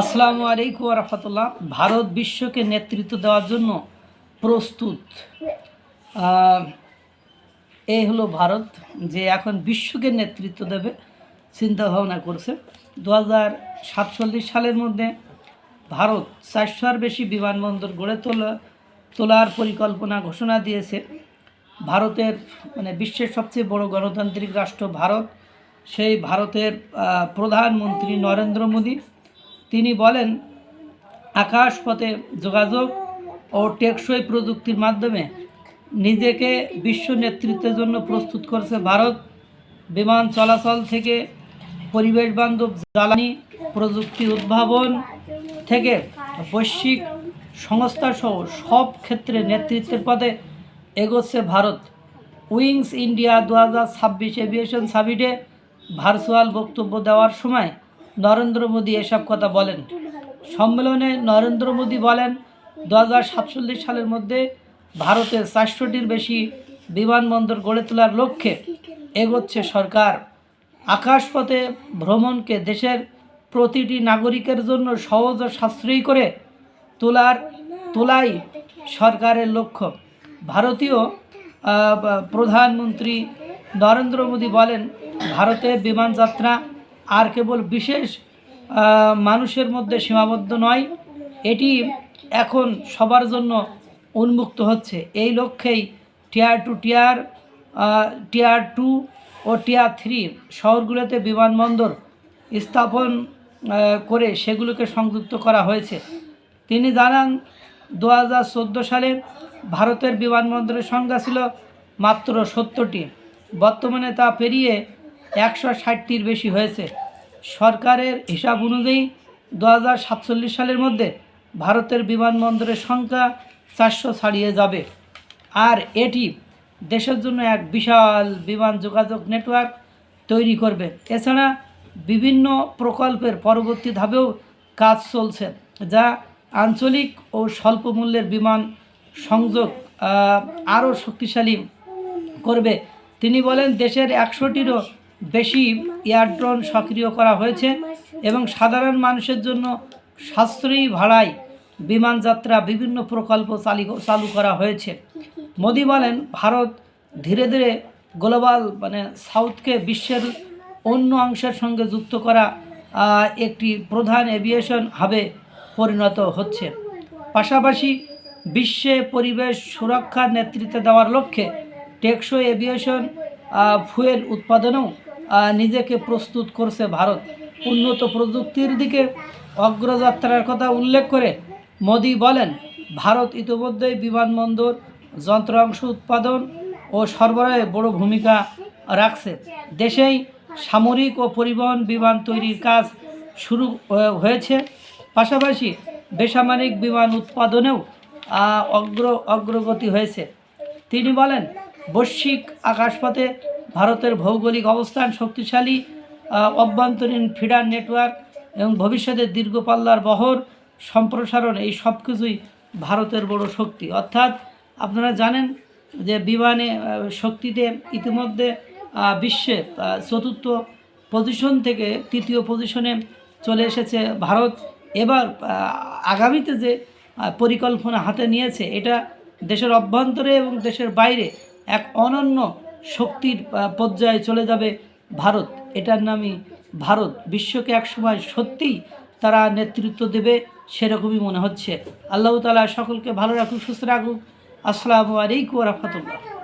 আসসালামু আলাইকুম রহমতুল্লাহ। ভারত বিশ্বকে নেতৃত্ব দেওয়ার জন্য প্রস্তুত। এই হলো ভারত যে এখন বিশ্বকে নেতৃত্ব দেবে চিন্তা ভাবনা করছে। দু হাজার সাতচল্লিশ সালের মধ্যে ভারত চারশোর বেশি বিমানবন্দর গড়ে তোলা, তোলার পরিকল্পনা ঘোষণা দিয়েছে। ভারতের মানে বিশ্বের সবচেয়ে বড় গণতান্ত্রিক রাষ্ট্র ভারত। সেই ভারতের প্রধানমন্ত্রী নরেন্দ্র মোদী তিনি বলেন, আকাশপথে যোগাযোগ ও টেকসই প্রযুক্তির মাধ্যমে নিজেকে বিশ্ব নেতৃত্বের জন্য প্রস্তুত করছে ভারত। বিমান চলাচল থেকে পরিবেশ বান্ধব জ্বালানি প্রযুক্তি উদ্ভাবন থেকে বৈশ্বিক সংস্থা সহ সব ক্ষেত্রে নেতৃত্বের পদে এগোচ্ছে ভারত। উইংস ইন্ডিয়া দু হাজার ছাব্বিশ এভিয়েশন সামিটে ভার্চুয়াল বক্তব্য দেওয়ার সময় নরেন্দ্র মোদী এসব কথা বলেন। সম্মেলনে নরেন্দ্র মোদী বলেন দু হাজার সাতচল্লিশ সালের মধ্যে ভারতের চারশোটির বেশি বিমানবন্দর গড়ে তোলার লক্ষ্যে এগোচ্ছে সরকার। আকাশপথে ভ্রমণকে দেশের প্রতিটি নাগরিকের জন্য সহজ ও সাশ্রয়ী করে তোলার, তোলাই সরকারের লক্ষ্য। ভারতীয় প্রধানমন্ত্রী নরেন্দ্র মোদী বলেন, ভারতে বিমান যাত্রা আর কেবল বিশেষ মানুষের মধ্যে সীমাবদ্ধ নয়, এটি এখন সবার জন্য উন্মুক্ত হচ্ছে। এই লক্ষ্যেই tier two tier tier two ও টিয়ার থ্রি শহরগুলোতে বিমানবন্দর স্থাপন করে সেগুলোকে সংযুক্ত করা হয়েছে। তিনি জানান দু হাজার চোদ্দ সালে ভারতের বিমানবন্দরের সংখ্যা ছিল মাত্র সত্তরটি। বর্তমানে তা পেরিয়ে একশো ষাটটির বেশি হয়েছে। সরকারের হিসাব অনুযায়ী দু হাজার সাতচল্লিশ সালের মধ্যে ভারতের বিমানবন্দরের সংখ্যা চারশো ছাড়িয়ে যাবে। আর এটি দেশের জন্য এক বিশাল বিমান যোগাযোগ নেটওয়ার্ক তৈরি করবে। এছাড়া বিভিন্ন প্রকল্পের পরবর্তী ধাপেও কাজ চলছে, যা আঞ্চলিক ও স্বল্প মূল্যের বিমান সংযোগ আরও শক্তিশালী করবে। তিনি বলেন, দেশের একশোটিরও বেশি এয়ারড্রোন সক্রিয় করা হয়েছে এবং সাধারণ মানুষের জন্য সাশ্রয়ী ভাড়ায় বিমান যাত্রা বিভিন্ন প্রকল্প চালি চালু করা হয়েছে। মোদি বলেন, ভারত ধীরে ধীরে গ্লোবাল মানে সাউথকে বিশ্বের অন্য অংশের সঙ্গে যুক্ত করা একটি প্রধান এভিয়েশন হাবে পরিণত হচ্ছে। পাশাপাশি বিশ্বে পরিবেশ সুরক্ষার নেতৃত্ব দেওয়ার লক্ষ্যে টেকসই এভিয়েশন ফুয়েল উৎপাদনেও নিজেকে প্রস্তুত করছে ভারত। উন্নত প্রযুক্তির দিকে অগ্রযাত্রার কথা উল্লেখ করে মোদি বলেন, ভারত ইতিমধ্যেই বিমানবন্দর, যন্ত্রাংশ উৎপাদন ও সরবরাহে বড় ভূমিকা রাখছে। দেশেই সামরিক ও পরিবহন বিমান তৈরির কাজ শুরু হয়েছে। পাশাপাশি বেসামরিক বিমান উৎপাদনেও অগ্র, অগ্রগতি হয়েছে। তিনি বলেন, বৈশ্বিক আকাশপথে ভারতের ভৌগোলিক অবস্থান শক্তিশালী অভ্যন্তরীণ ফিডার নেটওয়ার্ক এবং ভবিষ্যতে দীর্ঘপাল্লার বহর, সম্প্রসারণ, এই সব কিছুই ভারতের বড় শক্তি। অর্থাৎ আপনারা জানেন যে বিমানে শক্তিতে ইতিমধ্যে বিশ্বে চতুর্থ পজিশন থেকে তৃতীয় পজিশনে চলে এসেছে ভারত। এবার আগামীতে যে পরিকল্পনা হাতে নিয়েছে, এটা দেশের অভ্যন্তরে এবং দেশের বাইরে এক অনন্য শক্তির পর্যায়ে চলে যাবে ভারত। এটার নামই ভারত। বিশ্বকে একসময় সত্যিই তারা নেতৃত্ব দেবে সেরকমই মনে হচ্ছে। আল্লাহ তালা সকলকে ভালো রাখুক, সুস্থ রাখুক। আসসালামু আলাইকুম রহমতুল্লাহ।